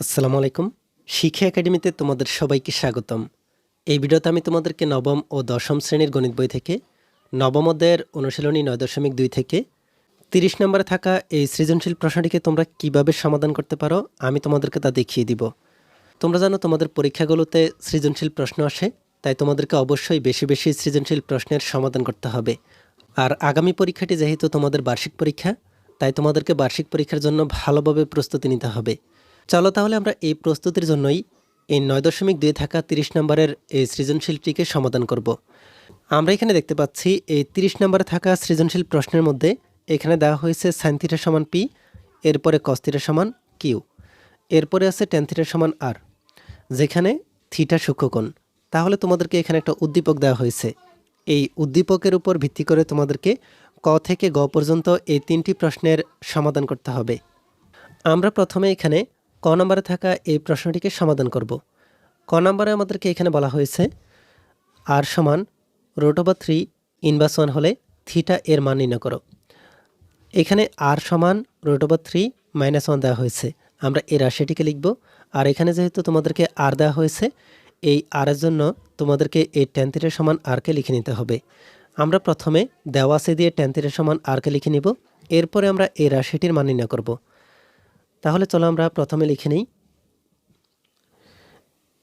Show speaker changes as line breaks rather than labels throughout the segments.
আসসালামু আলাইকুম। শিক্ষা একাডেমিতে তোমাদের সবাইকে স্বাগতম। এই ভিডিওতে আমি তোমাদেরকে নবম ও দশম শ্রেণির গণিত বই থেকে, নবম অধ্যায়ের অনুশীলনী নয় দশমিক দুই থেকে, তিরিশ নম্বরে থাকা এই সৃজনশীল প্রশ্নটিকে তোমরা কীভাবে সমাধান করতে পারো, আমি তোমাদেরকে তা দেখিয়ে দিব। তোমরা জানো তোমাদের পরীক্ষাগুলোতে সৃজনশীল প্রশ্ন আসে, তাই তোমাদেরকে অবশ্যই বেশি বেশি সৃজনশীল প্রশ্নের সমাধান করতে হবে। আর আগামী পরীক্ষাটি যেহেতু তোমাদের বার্ষিক পরীক্ষা, তাই তোমাদেরকে বার্ষিক পরীক্ষার জন্য ভালোভাবে প্রস্তুতি নিতে হবে। চলো তাহলে আমরা এই প্রস্তুতির জন্যই এই নয় দশমিক দুই থাকা তিরিশ নম্বরের এই সৃজনশীলটিকে সমাধান করব। আমরা এখানে দেখতে পাচ্ছি এই তিরিশ নম্বরে থাকা সৃজনশীল প্রশ্নের মধ্যে এখানে দেওয়া হয়েছে সাইন থিটা সমান পি এরপরে কস থিটা সমান কিউ এরপরে আছে টেন থিটা সমান আর যেখানে থিটা সূক্ষ্মকোণ। তাহলে তোমাদেরকে এখানে একটা উদ্দীপক দেওয়া হয়েছে। এই উদ্দীপকের উপর ভিত্তি করে তোমাদেরকে ক থেকে গ পর্যন্ত এই তিনটি প্রশ্নের সমাধান করতে হবে। আমরা প্রথমে এখানে ক নম্বরে থাকা এই প্রশ্নটিকে সমাধান করব। ক নম্বরে আমাদেরকে এখানে বলা হয়েছে আর সমান root over three inverse one হলে থিটা এর মান নির্ণয় করো। এখানে আর সমান root over three minus one দেওয়া হয়েছে। আমরা এই রাশিটিকে লিখব। আর এখানে যেহেতু তোমাদেরকে আর দেওয়া হয়েছে, এই আর এর জন্য তোমাদেরকে এই টেন থিটার সমান আরকে লিখে নিতে হবে। আমরা প্রথমে দেওয়া আছে দিয়ে টেন থিটার সমান আরকে লিখে নিব। এরপরে আমরা এই রাশিটির মান নির্ণয় করব। তাহলে চলো আমরা প্রথমে লিখে নিই।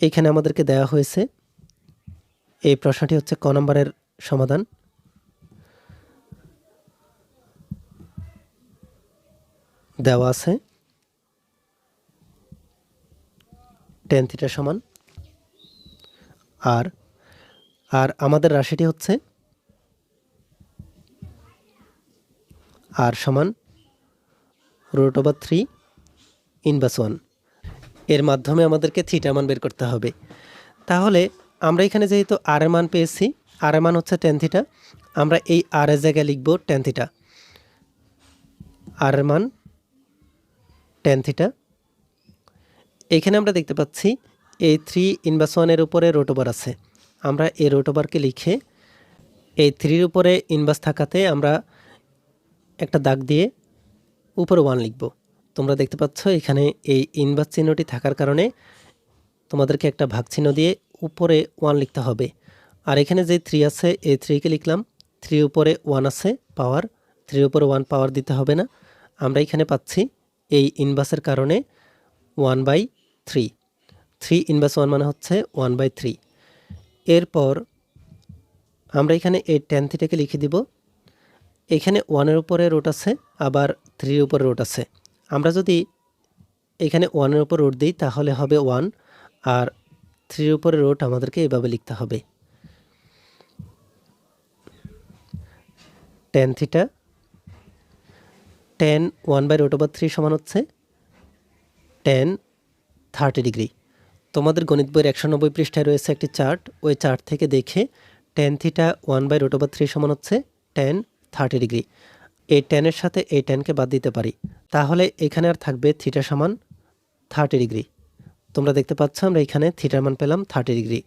এইখানে আমাদেরকে দেওয়া হয়েছে এই প্রশ্নটি হচ্ছে ক নম্বরের সমাধান। দেওয়া আছে টেন থিটা সমান আর আর আমাদের রাশিটি হচ্ছে আর সমান root over three inverse one. এর মাধ্যমে আমাদেরকে থিটা মান বের করতে হবে। তাহলে আমরা এখানে যেহেতু আর এর মান পেয়েছি, আর এর মান হচ্ছে টেন থিটা আমরা এই আর এর জায়গায় লিখব টেন থিটা আর এর মান টেন থিটা এখানে আমরা দেখতে পাচ্ছি এই থ্রি ইনভার্স ওয়ানের উপরে রোট ওভার আছে। আমরা এই রোট ওভারকে লিখে এই থ্রির উপরে ইনভার্স থাকাতে আমরা একটা দাগ দিয়ে উপরে ওয়ান লিখব। তোমরা দেখতে পাচ্ছ, এখানে এই ইনভার্স চিহ্নটি থাকার কারণে তোমাদেরকে একটা ভাগ চিহ্ন দিয়ে উপরে ওয়ান লিখতে হবে। আর এখানে যে থ্রি আছে, এই থ্রিকে লিখলাম। থ্রি উপরে ওয়ান আছে পাওয়ার থ্রির উপরে ওয়ান পাওয়ার দিতে হবে না। আমরা এখানে পাচ্ছি এই ইনভার্সের কারণে one by three three inverse one মানে হচ্ছে ওয়ান বাই থ্রি এরপর আমরা এখানে এই টেন থিটাকে লিখে দিব। এখানে ওয়ানের উপরে রোট আছে, আবার থ্রির উপরে রোট আছে। আমরা যদি এখানে ওয়ানের উপর রোট দিই, তাহলে হবে ওয়ান আর থ্রির উপরে রোট আমাদেরকে এভাবে লিখতে হবে। Tan theta tan one by root over three সমান হচ্ছে টেন থার্টি ডিগ্রি তোমাদের গণিত বইয়ের একশো নব্বই পৃষ্ঠায় রয়েছে একটি চার্ট ওই চার্ট থেকে দেখে tan theta one by root over three সমান হচ্ছে টেন থার্টি ডিগ্রি এই টেনের সাথে এই টেনকে বাদ দিতে পারি। তাহলে এখানে আর থাকবে থিটা সমান থার্টি ডিগ্রি। তোমরা দেখতে পাচ্ছ আমরা এখানে থিটার মান পেলাম থার্টি ডিগ্রি।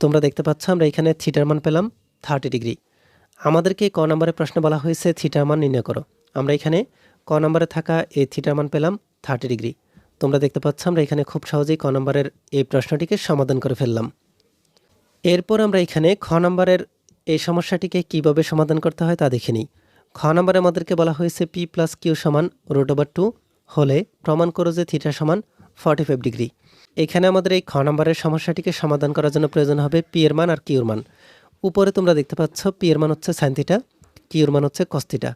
তোমরা দেখতে পাচ্ছ আমরা এখানে থিটার মান পেলাম থার্টি ডিগ্রি। আমাদেরকে ক নম্বরে প্রশ্ন বলা হয়েছে, থিটার মান নির্ণয় করো। আমরা এখানে ক নম্বরে থাকা এই থিটার মান পেলাম থার্টি ডিগ্রি। তোমরা দেখতে পাচ্ছ আমরা এখানে খুব সহজেই ক নম্বরের এই প্রশ্নটিকে সমাধান করে ফেললাম। এরপর আমরা এখানে খ নম্বরের এই সমস্যাটিকে কীভাবে সমাধান করতে হয় তা দেখে নিই। খ নম্বরে আমাদেরকে বলা হয়েছে পি প্লাস কিউ সমান রুট ওভার টু হলে প্রমাণ করো যে থিটা সমান ফর্টি ফাইভ ডিগ্রি। এখানে আমাদের এই খ নম্বরের সমস্যাটিকে সমাধান করার জন্য প্রয়োজন হবে পি এর মান আর কিউর মান। উপরে তোমরা দেখতে পাচ্ছ পি এর মান হচ্ছে সাইন থিটা কিউর মান হচ্ছে কস্তিটা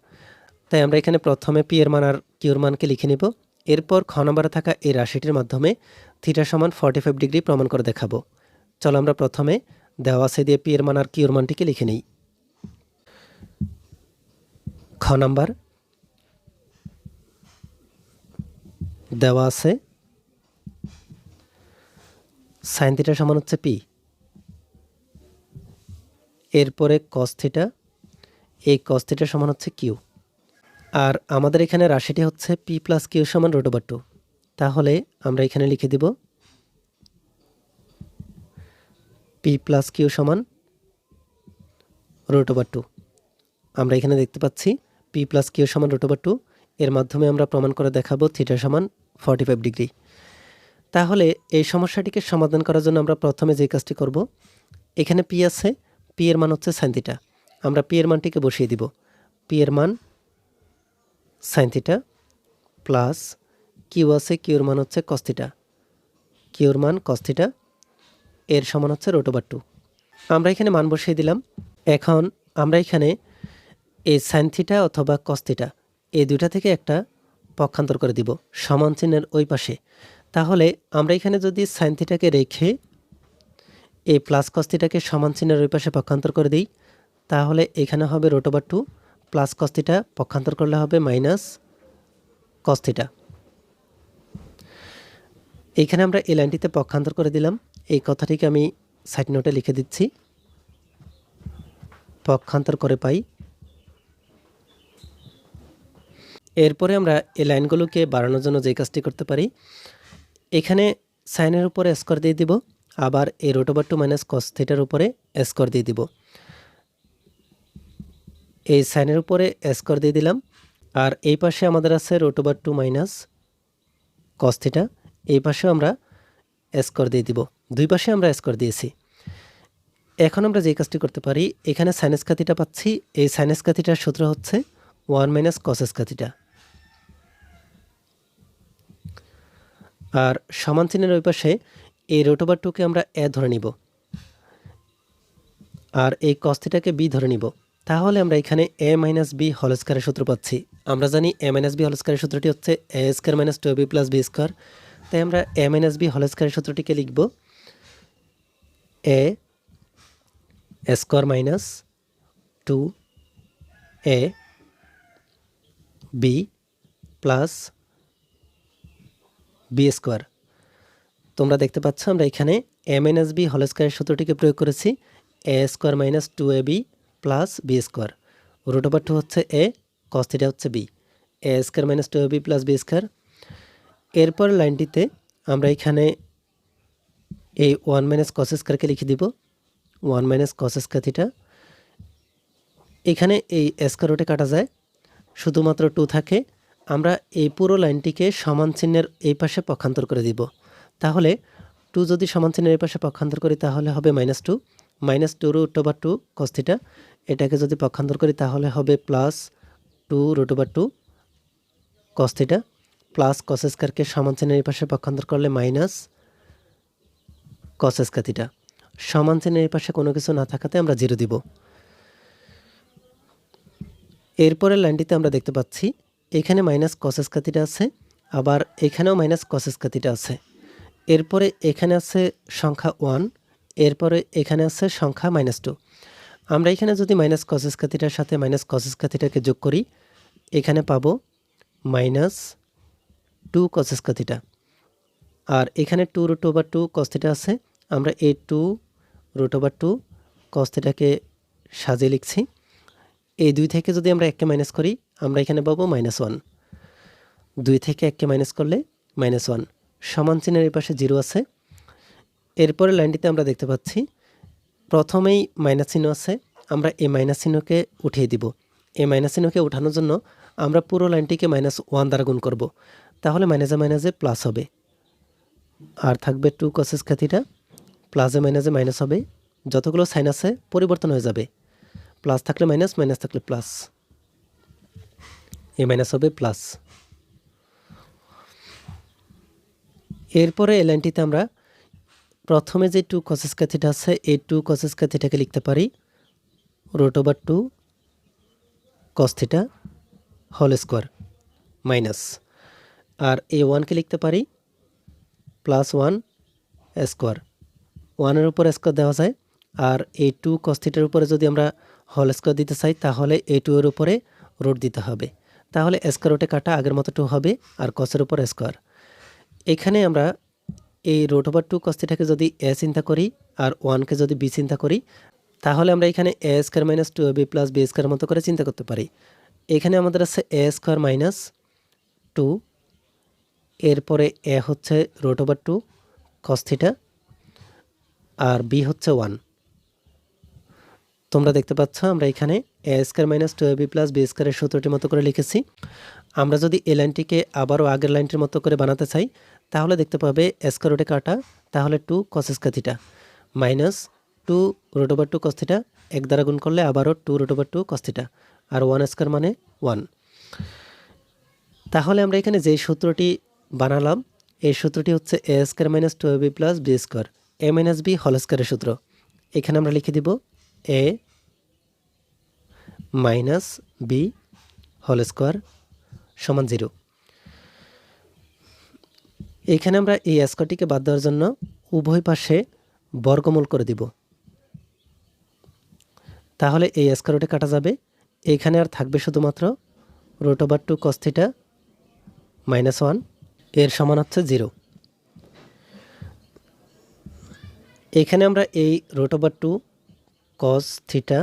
তাই আমরা এখানে প্রথমে পি এর মান আর কিউর মানকে লিখে নিব। এরপর খ নম্বরে থাকা এই রাশিটির মাধ্যমে থিটা সমান ফর্টি ফাইভ ডিগ্রি প্রমাণ করে দেখাবো। চলো আমরা প্রথমে দেওয়া আছে দিয়ে পি এর মান আর কিউর মানটিকে লিখে নিই। খ নাম্বার। দেওয়া আছে। সাইন থিটা সমান হচ্ছে পি এরপরে কস থিটা এই কস থিটা সমান হচ্ছে কিউ আর আমাদের এখানে রাশিটি হচ্ছে পি প্লাস কিউ সমান রোট ওভার টু তাহলে আমরা এখানে লিখে দিব পি প্লাস কিউ সমান রুট ওভার টু আমরা এখানে দেখতে পাচ্ছি পি প্লাস কিউ সমান রুট ওভার টু এর মাধ্যমে আমরা প্রমাণ করে দেখাবো থিটা সমান ফর্টি ফাইভ ডিগ্রি তাহলে এই সমস্যাটিকে সমাধান করার জন্য আমরা প্রথমে যে কাজটি করব, এখানে পি আছে পি এর মান হচ্ছে সাইন থিটা আমরা পি এর মানটিকে বসিয়ে দিব। পি এর মান সাইন থিটা প্লাস কিউ আছে কিউর মান হচ্ছে কস্তিটা কিউর মান কস্তিটা এর সমান হচ্ছে রোটোবার টু আমরা এখানে মান বসিয়ে দিলাম। এখন আমরা এখানে এই সাইন থিটা অথবা কস্তিটা এই দুটা থেকে একটা পক্ষান্তর করে দিব সমান চিহ্নের ওই পাশে। তাহলে আমরা এখানে যদি সাইন থিটাকে রেখে এই প্লাস কস্তিটাকে সমান চিহ্নের ওই পাশে পক্ষান্তর করে দিই, তাহলে এখানে হবে রোটোবার টু প্লাস কস্তিটা পক্ষান্তর করলে হবে মাইনাস কস্তিটা এখানে আমরা এই লাইনটিতে পক্ষান্তর করে দিলাম। এই কথাটিকে আমি সাইড নোটে লিখে দিচ্ছি। পক্ষান্তর করে পাই। এরপরে আমরা এই লাইনগুলোকে বাড়ানোর জন্য যে কাজটি করতে পারি, এখানে সাইনের উপরে স্কোর দিয়ে দিব, আবার এই রোটোবার টু মাইনাস কস থিটার উপরে স্কোর দিয়ে দিব। এই সাইনের উপরে স্কোর দিয়ে দিলাম, আর এই পাশে আমাদের আছে root over two minus cos theta এই পাশেও আমরা স্কোর দিয়ে দিব। দুই পাশে আমরা স্কোর দিয়েছি। এখন আমরা যে কাজটি করতে পারি, এখানে সাইনাস কাতিটা পাচ্ছি, এই সাইনাস কাতিটার সূত্র হচ্ছে ওয়ান মাইনাস কসেস কাতিটা আর সমান চিহ্নের ওই পাশে এই রোটোবার টুকে আমরা এ ধরে নিব। আর এই কস্তিটাকে বি ধরে নিব। তাহলে আমরা এখানে এ মাইনাস বি হল স্কোয়ারের সূত্র পাচ্ছি। আমরা জানি এ মাইনাস বি হল স্কোয়ারের সূত্রটি হচ্ছে A square minus two B plus B square তাই আমরা এ মাইনাস বি হল স্কোয়ারের সূত্রটিকে লিখব। A square minus two A B plus B square. তোমরা দেখতে পাচ্ছ, আমরা এখানে এ মাইনাস বি হল স্কোয়ারের সূত্রটিকে প্রয়োগ করেছি। A square minus two A B plus B square. Root over two হচ্ছে এ কস্তিটা হচ্ছে B. A square minus two A B plus B square. এরপর লাইনটিতে আমরা এখানে এই ওয়ান মাইনাস কস স্কোয়ারকে লিখে দিব। One minus cos square theta. এখানে এই স্কোয়ার রুটে কাটা যায়। শুধুমাত্র টু থাকে। আমরা এই পুরো লাইনটিকে সমান চিহ্নের এই পাশে পক্ষান্তর করে দিব। তাহলে টু যদি সমান চিহ্নের এই পাশে পক্ষান্তর করি, তাহলে হবে minus two minus two root over two cos theta এটাকে যদি পক্ষান্তর করি, তাহলে হবে plus two root over two cos theta plus cos স্কোয়ারকে সমান চিহ্নের এই পাশে পক্ষান্তর করলে মাইনাস কস স্কোয়ার সমান চিহ্নের এই পাশে কোনো কিছু না থাকাতে আমরা জিরো দিব। এরপরের লাইনটিতে আমরা দেখতে পাচ্ছি এখানে মাইনাস কসেস কাতিটা আছে, আবার এখানেও মাইনাস কসেস কাতিটা আছে। এরপরে এখানে আছে সংখ্যা ওয়ান এরপরে এখানে আছে সংখ্যা মাইনাস টু আমরা এখানে যদি মাইনাস কসেস কাতিটার সাথে মাইনাস কসেস কাতিটাকে যোগ করি, এখানে পাবো মাইনাস টু কসেস কাতিটা আর এখানে two root over two cos theta আছে, আমরা এই টু রুট ওভার টু কস্তিটাকে সাজিয়ে লিখছি। এই দুই থেকে যদি আমরা এককে মাইনাস করি আমরা এখানে পাবো মাইনাস ওয়ান দুই থেকে এককে মাইনাস করলে মাইনাস ওয়ান সমান চিহ্নের এই পাশে জিরো আছে। এরপরে লাইনটিতে আমরা দেখতে পাচ্ছি, প্রথমেই মাইনাস চিহ্ন আছে, আমরা এই মাইনাস চিহ্নকে উঠিয়ে দিব। এই মাইনাস চিহ্নকে উঠানোর জন্য আমরা পুরো লাইনটিকে মাইনাস ওয়ান দ্বারা গুণ করব। তাহলে মাইনাসে মাইনাসে প্লাস হবে। আর থাকবে টু কসেস খ্যাতিটা প্লাসে মাইনাসে মাইনাস হবে। যতগুলো সাইন আছে, পরিবর্তন হয়ে যাবে। প্লাস থাকলে মাইনাস মাইনাস থাকলে প্লাস এ মাইনাস হবে প্লাস এরপরে এই লাইনটিতে আমরা প্রথমে যে টু কসেস ক্যাথিটা আছে, এই টু কসেস ক্যাথিটাকে লিখতে পারি root over two cos theta whole square minus আর এই ওয়ানকে লিখতে পারি প্লাস ওয়ান স্কোয়ার ওয়ানের উপর স্কোয়ার দেওয়া যায়। আর এই টু কস্থিটার উপরে যদি আমরা হোল স্কোয়ার দিতে চাই, তাহলে এই টু এর উপরে রোড দিতে হবে। তাহলে স্কোয়ার রোটে কাটা আগের মতো টু হবে আর কসের উপর স্কোয়ার এখানে আমরা এই রোট ওভার টু কস্তিটাকে যদি এ চিন্তা করি আর ওয়ানকে যদি বি চিন্তা করি, তাহলে আমরা এখানে A square minus two B plus B square মতো করে চিন্তা করতে পারি। এখানে আমাদের আছে এ স্কোয়ার মাইনাস টু এরপরে এ হচ্ছে root over two cos theta আর বি হচ্ছে ওয়ান তোমরা দেখতে পাচ্ছ, আমরা এখানে A square minus two B plus B স্কোয়ারের সূত্রটির মতো করে লিখেছি। আমরা যদি এ লাইনটিকে আবারও আগের লাইনটির মতো করে বানাতে চাই, তাহলে দেখতে পাবে স্কোয়ার রুটে কাটা, তাহলে two cos square theta minus two root over two cos theta এক দ্বারা গুণ করলে আবারও two root over two cos theta আর ওয়ান স্কোয়ার মানে ওয়ান তাহলে আমরা এখানে যে সূত্রটি বানালাম, এই সূত্রটি হচ্ছে A square minus two B plus B square A minus B হল স্কোয়ারের সূত্র। এখানে আমরা লিখে দিব A minus B whole square সমান জিরো। এখানে আমরা এই স্কোয়ারটিকে বাদ দেওয়ার জন্য উভয় পাশে বর্গমূল করে দিব। তাহলে এই স্কোয়ারটি কাটা যাবে। এখানে আর থাকবে শুধুমাত্র root over two cos theta minus ওয়ানের সমান হচ্ছে জিরো এখানে আমরা এই root over two cos theta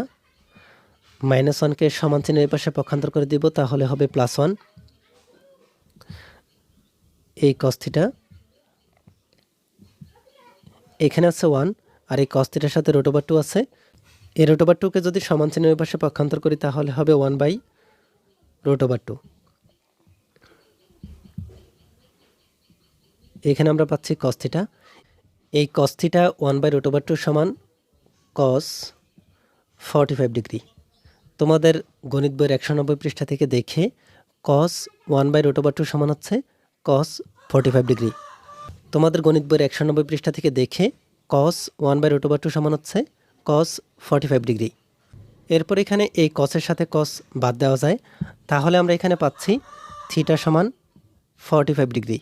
minus ওয়ানকে সমান চিহ্নের পাশে পক্ষান্তর করে দিব, তাহলে হবে প্লাস ওয়ান এই কস থিটা এখানে আছে ওয়ান আর এই কস থিটার সাথে রুট ওভার টু আছে। এই রুট ওভার টুকে যদি সমান চিহ্নের পাশে পক্ষান্তর করি, তাহলে হবে one by root over two এখানে আমরা পাচ্ছি কস থিটা এই cos theta one by root over two সমান কস ফর্টি ফাইভ ডিগ্রি তোমাদের গণিত বইয়ের একশো নব্বই পৃষ্ঠা থেকে দেখে cos one by root over two সমান হচ্ছে কস ফর্টি ফাইভ ডিগ্রি তোমাদের গণিত বইয়ের একশো নব্বই পৃষ্ঠা থেকে দেখে cos one by root over two সমান হচ্ছে কস ফর্টি ফাইভ ডিগ্রি এরপর এখানে এই কসের সাথে কস বাদ দেওয়া যায়। তাহলে আমরা এখানে পাচ্ছি থিটা সমান ফর্টি ফাইভ ডিগ্রি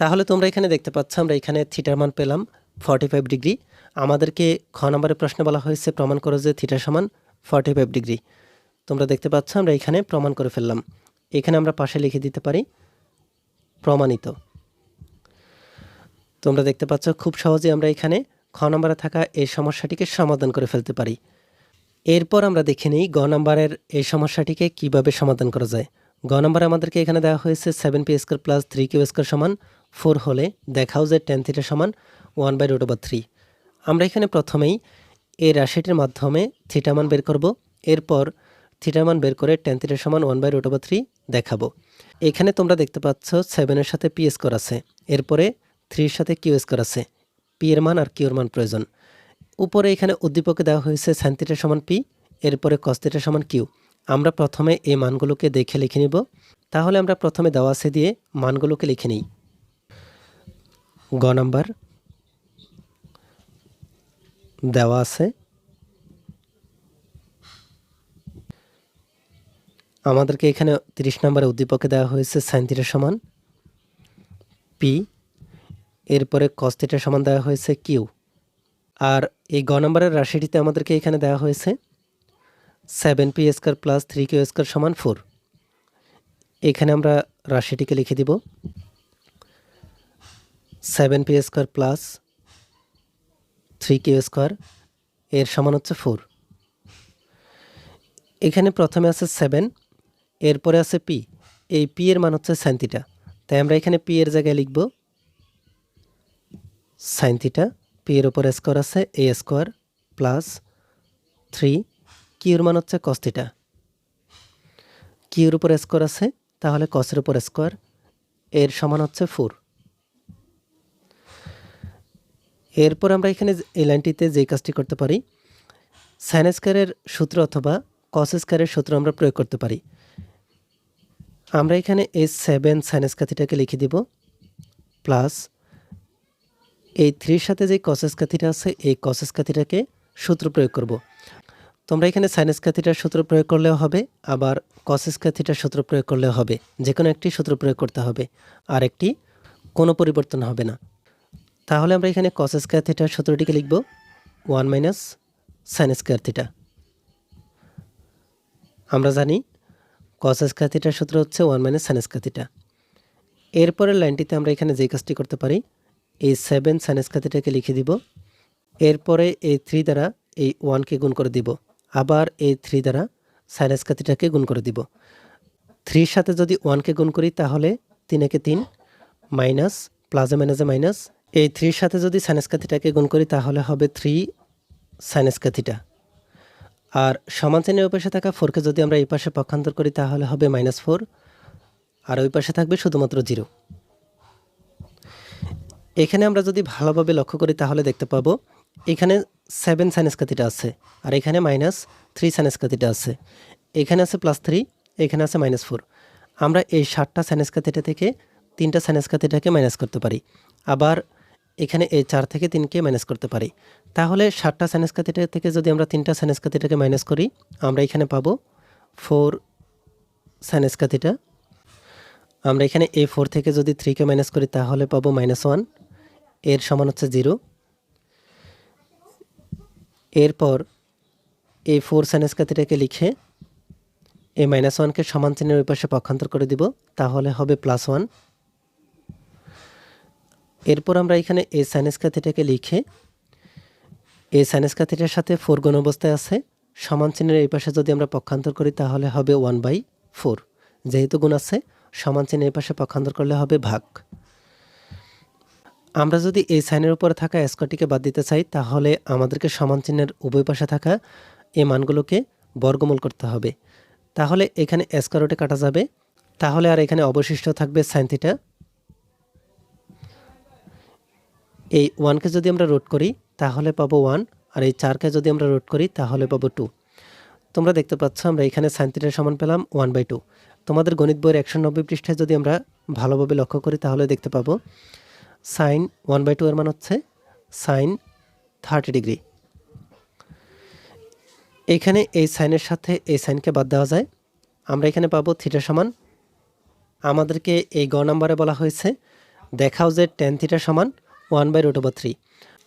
তাহলে তোমরা এখানে দেখতে পাচ্ছ, আমরা এখানে থিটার মান পেলাম ফর্টি ফাইভ ডিগ্রি আমাদেরকে খ নম্বরের প্রশ্নে বলা হয়েছে, প্রমাণ করো যে থিটা সমান ফর্টি ফাইভ ডিগ্রি তোমরা দেখতে পাচ্ছ, আমরা এখানে প্রমাণ করে ফেললাম। এখানে আমরা পাশে লিখে দিতে পারি, প্রমাণিত। তোমরা দেখতে পাচ্ছ, খুব সহজে আমরা এখানে খ নম্বরে থাকা এই সমস্যাটিকে সমাধান করে ফেলতে পারি। এরপর আমরা দেখে নিই, গ নম্বরের এই সমস্যাটিকে কীভাবে সমাধান করা যায়। গ নম্বরে আমাদেরকে এখানে দেওয়া হয়েছে seven P square plus three Q square সমান ফোর হলে দেখাও যে টেন থিটা সমান one by root over three আমরা এখানে প্রথমেই এই রাশিটির মাধ্যমে থিটা মান বের করব। এরপর থিটা মান বের করে টেন থিটার সমান one by root over three দেখাবো। এখানে তোমরা দেখতে পাচ্ছ সেভেনের সাথে পি স্কোয়ার আছে। এরপরে থ্রির সাথে কিউ স্কোয়ার আছে। পি এর মান আর কিউর মান প্রয়োজন। উপরে এখানে উদ্দীপকে দেওয়া হয়েছে সাইন থিটার সমান পি এরপরে কস থিটার সমান কিউ আমরা প্রথমে এই মানগুলোকে দেখে লিখে নিব। তাহলে আমরা প্রথমে দেওয়া আছে দিয়ে মানগুলোকে লিখে নিই। গ নাম্বার দেওয়া আছে। আমাদেরকে এখানে তিরিশ নম্বরে উদ্দীপকে দেওয়া হয়েছে সাইন থিটার সমান পি, এরপরে কস থিটার সমান দেওয়া হয়েছে কিউ। আর এই গ নম্বরের রাশিটিতে আমাদেরকে এখানে দেওয়া হয়েছে seven P square plus three Q square সমান ফোর। এখানে আমরা রাশিটিকে লিখে দিব। Seven P square plus three Q square, এর সমান হচ্ছে ফোর। এখানে প্রথমে আছে সেভেন, এরপরে আছে পি। এই পি এর মান হচ্ছে সাইন থিটা তাই আমরা এখানে পি এর জায়গায় লিখব সাইন থিটা পি এর উপর স্কোয়ার আছে এ স্কোয়ার প্লাস থ্রি। কিউর মান হচ্ছে কস থিটা কিউর উপর স্কোয়ার আছে, তাহলে কসের উপর স্কোয়ার, এর সমান হচ্ছে ফোর। এরপর আমরা এখানে এই লাইনটিতে যে কাজটি করতে পারি সাইন স্কোয়ারের সূত্র অথবা কস স্কোয়ারের সূত্র আমরা প্রয়োগ করতে পারি। আমরা এখানে এই সেভেন সাইন স্কাথিটাকে লিখে দিব, প্লাস এই থ্রির সাথে যে কসেস কাথিটা আছে, এই কসেস কাথিটাকে সূত্র প্রয়োগ করব। তোমরা এখানে সাইনেস কাথিটার সূত্র প্রয়োগ করলেও হবে, আবার কসেস কাথিটার সূত্র প্রয়োগ করলেও হবে। যে কোনো একটি সূত্র প্রয়োগ করতে হবে, আর একটি কোনো পরিবর্তন হবে না। তাহলে আমরা এখানে কস স্কোয়ার থিটার সূত্রটিকে লিখব। One minus sine square theta আমরা জানি কস স্কোয়ার থিটার সূত্র হচ্ছে one minus sine square theta এরপরের লাইনটিতে আমরা এখানে যে কাজটি করতে পারি, এই সেভেন সাইন স্কোয়ার থিটাকে লিখে দিব। এরপরে এই থ্রি দ্বারা এই ওয়ানকে গুণ করে দিব। আবার এই থ্রি দ্বারা সাইন স্কোয়ার থিটাকে গুণ করে দিব। থ্রির সাথে যদি ওয়ানকে গুণ করি, তাহলে তিন একে তিন মাইনাস প্লাজে মাইনাসে মাইনাস এই থ্রির সাথে যদি সাইনেসকাথিটাকে গুণ করি, তাহলে হবে থ্রি সাইনেসকাথিটা। আর সমান শ্রেণির ওই পাশে থাকা ফোরকে যদি আমরা এই পাশে পক্ষান্তর করি, তাহলে হবে মাইনাস ফোর। আর ওই পাশে থাকবে শুধুমাত্র জিরো। এখানে আমরা যদি ভালোভাবে লক্ষ্য করি, তাহলে দেখতে পাবো এখানে সেভেন সাইনাস কাতিটা আছে, আর এখানে মাইনাস থ্রি সাইনাস কাতিটা আছে। এখানে আছে প্লাস থ্রি, এখানে আছে মাইনাস ফোর। আমরা এই ষাটটা সাইনাস কাতিটা থেকে তিনটা সাইনাস কাতিটাকে মাইনাস করতে পারি। আবার এখানে এই চার থেকে তিনকে মাইনাস করতে পারি। তাহলে সাতটা সাইনাস কাতিটা থেকে যদি আমরা তিনটা সাইনাস কাতিটাকে মাইনাস করি, আমরা এখানে পাবো ফোর সাইনাস কাতিটা। আমরা এখানে এ ফোর থেকে যদি থ্রিকে মাইনাস করি, তাহলে পাবো মাইনাস ওয়ানের সমান হচ্ছে জিরো এরপর এই ফোর সাইনাস কাতিটাকে লিখে এই মাইনাস ওয়ানকে সমান চিহ্নের ওই পাশে পক্ষান্তর করে দিব, তাহলে হবে প্লাস ওয়ান এরপর আমরা এখানে এ সাইনাস কাতিটাকে লিখে এই সাইনাস কাতিটার সাথে ফোর গুণ অবস্থায় আছে। সমান চিহ্নের এই পাশে যদি আমরা পক্ষান্তর করি, তাহলে হবে ওয়ান বাই ফোর। যেহেতু গুণ আছে, সমান চিহ্নের এই পাশে পক্ষান্তর করলে হবে ভাগ। আমরা যদি এই সাইনের উপরে থাকা স্কোয়ারটিকে বাদ দিতে চাই, তাহলে আমাদেরকে সমান চিহ্নের উভয় পাশে থাকা এই মানগুলোকে বর্গমূল করতে হবে। তাহলে এখানে স্কোয়ারোটে কাটা যাবে। তাহলে আর এখানে অবশিষ্ট থাকবে সাইন থিটা এই ওয়ানকে যদি আমরা রোড করি, তাহলে পাবো ওয়ান, আর এই চারকে যদি আমরা রোড করি, তাহলে পাবো টু। তোমরা দেখতে পাচ্ছ, আমরা এখানে সাইন থিটার সমান পেলাম ওয়ান বাই টু। তোমাদের গণিত বইয়ের একশো নব্বই পৃষ্ঠায় যদি আমরা ভালোভাবে লক্ষ্য করি, তাহলে দেখতে পাবো সাইন ওয়ান বাই টু এর মান হচ্ছে সাইন থার্টি ডিগ্রি। এখানে এই সাইনের সাথে এই সাইনকে বাদ দেওয়া যায়। আমরা এখানে পাবো থিটা সমান। আমাদেরকে এই গ নাম্বারে বলা হয়েছে, দেখাও যে টেন থিটা সমান। One by root over three.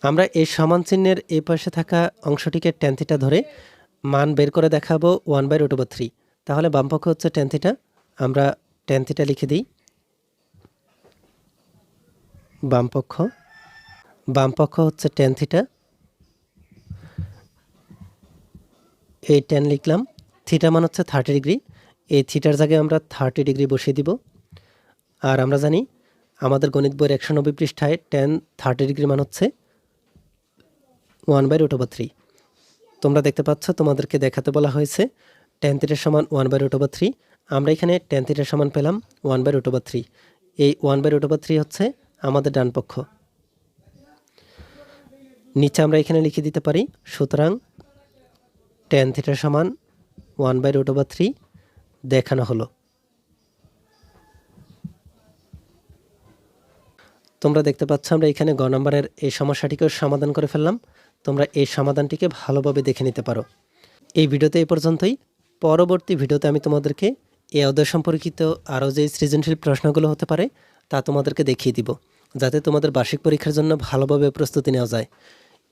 আমরা এই সমান চিহ্নের এই পাশে থাকা অংশটিকে টেন থিটা ধরে মান বের করে দেখাবো one by root over three. তাহলে বামপক্ষ হচ্ছে টেন থিটা আমরা টেন থিটা লিখে দিই। বামপক্ষ বামপক্ষ হচ্ছে টেন থিটা এই টেন লিখলাম। থিটা মান হচ্ছে থার্টি ডিগ্রি এই থিটার জায়গায় আমরা থার্টি ডিগ্রি বসিয়ে দিব। আর আমরা জানি আমাদের গণিত বইয়ের একশো নব্বই পৃষ্ঠায় টেন থার্টি ডিগ্রি মান হচ্ছে one by root over three তোমরা দেখতে পাচ্ছ, তোমাদেরকে দেখাতে বলা হয়েছে টেন থিটার সমান one by root over three আমরা এখানে টেন থিটার সমান পেলাম one by root over three এই one by root over three হচ্ছে আমাদের ডান পক্ষ। নিচে আমরা এখানে লিখে দিতে পারি, সুতরাং টেন থিটার সমান one by root over three দেখানো হলো। তোমরা দেখতে পাচ্ছ আমরা এখানে গ নম্বরের এই সমস্যাটিকেও সমাধান করে ফেললাম। তোমরা এই সমাধানটিকে ভালোভাবে দেখে নিতে পারো। এই ভিডিওতে এই পর্যন্তই। পরবর্তী ভিডিওতে আমি তোমাদেরকে এই অধ্যায় সম্পর্কিত আরও যে সৃজনশীল প্রশ্নগুলো হতে পারে, তা তোমাদেরকে দেখিয়ে দিব, যাতে তোমাদের বার্ষিক পরীক্ষার জন্য ভালোভাবে প্রস্তুতি নেওয়া যায়।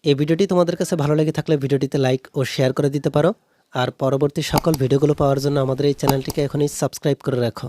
এই ভিডিওটি তোমাদের কাছে ভালো লেগে থাকলে ভিডিওটিতে লাইক ও শেয়ার করে দিতে পারো। আর পরবর্তী সকল ভিডিওগুলো পাওয়ার জন্য আমাদের এই চ্যানেলটিকে এখনই সাবস্ক্রাইব করে রাখো।